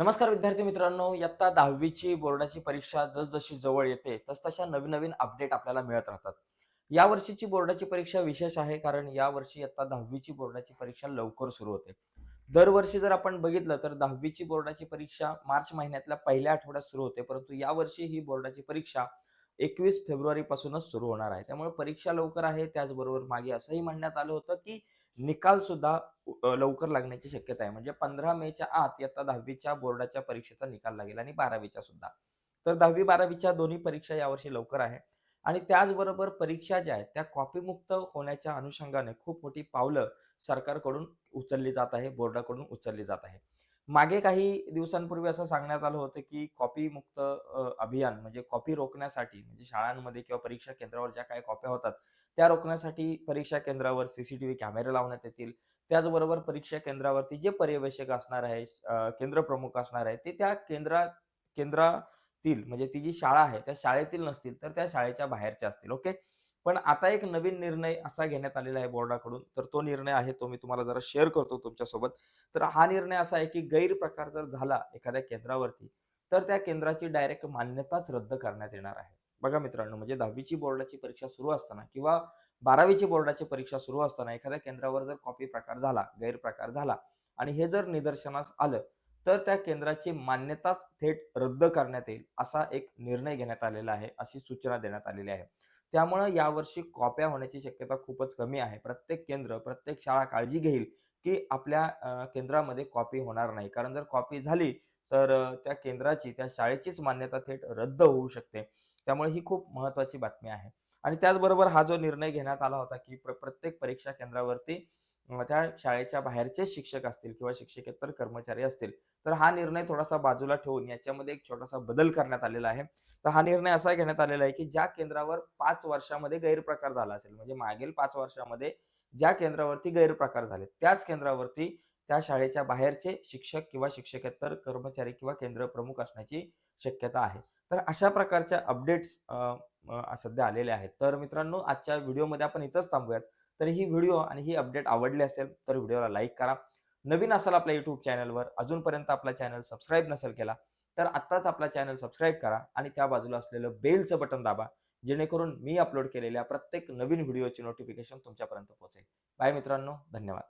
नमस्कार विद्यार्थी मित्रांनो इयत्ता दहावीची बोर्डाची परीक्षा जसजशी जवळ येते तसतशा नवीन नवीन अपडेट आपल्याला मिळत राहतात. या वर्षीची बोर्डाची परीक्षा विशेष आहे कारण या वर्षी इयत्ता दहावीची बोर्डाची परीक्षा लवकर सुरू होते. दरवर्षी जर आपण बघितलं तर दहावीची बोर्डाची परीक्षा मार्च महिन्यातल्या पहिल्या आठवड्यात सुरू होते परंतु यावर्षी ही बोर्डाची परीक्षा एकवीस फेब्रुवारी पासूनच सुरू होणार आहे. त्यामुळे परीक्षा लवकर आहे त्याचबरोबर मागे असंही म्हणण्यात आलं होतं की निकाल सुद्धा लवकर लागण्याची शक्यता आहे. म्हणजे पंधरा मेच्या आत इयत्ता दहावीच्या बोर्डाच्या परीक्षेचा निकाल लागेल आणि बारावीच्या सुद्धा. तर दहावी बारावीच्या दोन्ही परीक्षा यावर्षी लवकर आहे. आणि त्याचबरोबर परीक्षा ज्या आहेत त्या कॉपीमुक्त होण्याच्या अनुषंगाने खूप मोठी पावलं सरकारकडून उचलली जात आहे बोर्डाकडून उचलली जात आहे. मागे काही दिवसांपूर्वी असं सांगण्यात आलं होतं की कॉपी मुक्त अभियान म्हणजे कॉपी रोखण्यासाठी म्हणजे शाळांमध्ये किंवा परीक्षा केंद्रावर ज्या काही कॉप्या होतात त्या रोखण्यासाठी परीक्षा केंद्रावर सीसीटीव्ही कॅमेरे लावण्यात येतील. त्याचबरोबर परीक्षा केंद्रावरती जे पर्यवेक्षक असणार आहे केंद्र प्रमुख असणार आहे ते त्या केंद्रा केंद्रातील म्हणजे ती जी शाळा आहे त्या शाळेतील नसतील तर त्या शाळेच्या बाहेरच्या असतील ओके? पण आता एक नवीन निर्णय असा घेण्यात आलेला आहे बोर्डाकडून तर तो निर्णय आहे तो मी तुम्हाला जरा शेअर करतो तुमच्यासोबत. तर हा निर्णय असा आहे की गैरप्रकार जर झाला एखाद्या केंद्रावरती तर त्या केंद्राची डायरेक्ट मान्यताच रद्द करण्यात येणार आहे. बघा मित्रांनो म्हणजे दहावीची बोर्डाची परीक्षा सुरू असताना किंवा बारावीची बोर्डाची परीक्षा सुरू असताना एखाद्या केंद्रावर जर कॉपी प्रकार झाला गैरप्रकार झाला आणि हे जर निदर्शनास आलं तर त्या केंद्राची मान्यताच थेट रद्द करण्यात येईल असा एक निर्णय घेण्यात आलेला आहे अशी सूचना देण्यात आलेली आहे. त्यामुळे यावर्षी कॉप्या होण्याची शक्यता खूपच कमी आहे. प्रत्येक केंद्र प्रत्येक शाळा काळजी घेईल की आपल्या केंद्रामध्ये कॉपी होणार नाही. कारण जर कॉपी झाली तर त्या केंद्राची त्या शाळेचीच मान्यता थेट रद्द होऊ शकते. त्यामुळे ही खूप महत्वाची बातमी आहे. आणि त्याचबरोबर हा जो निर्णय घेण्यात आला होता की प्र- प्रत्येक परीक्षा केंद्रावरती त्या शाळेच्या बाहेरचे शिक्षक असतील किंवा शिक्षकेतर कर्मचारी असतील तर हा निर्णय थोडासा बाजूला ठेवून याच्यामध्ये एक छोटासा बदल करण्यात आलेला आहे. तर हा निर्णय असा घेण्यात आलेला आहे की ज्या केंद्रावर पाच वर्षामध्ये गैरप्रकार झाला असेल म्हणजे मागील पाच वर्षामध्ये ज्या केंद्रावरती गैरप्रकार झाले त्याच केंद्रावरती त्या शाळेच्या बाहेरचे शिक्षक किंवा शिक्षकेतर कर्मचारी किंवा केंद्र प्रमुख असण्याची शक्यता आहे. तर अशा प्रकारच्या अपडेट्स सध्या आलेल्या आहेत. तर मित्रांनो आजच्या व्हिडिओमध्ये आपण इथंच थांबूयात. तर ही व्हिडिओ आणि ही अपडेट आवडली असेल तर व्हिडिओला लाईक करा. नवीन असाल आपल्या युट्यूब चॅनलवर अजूनपर्यंत आपला चॅनल सबस्क्राईब नसेल केला तर आत्ताच आपला चॅनल सबस्क्राईब करा आणि त्या बाजूला असलेलं बेलचं बटन दाबा जेणेकरून मी अपलोड केलेल्या प्रत्येक नवीन व्हिडिओची नोटिफिकेशन तुमच्यापर्यंत पोहोचेल. बाय मित्रांनो धन्यवाद.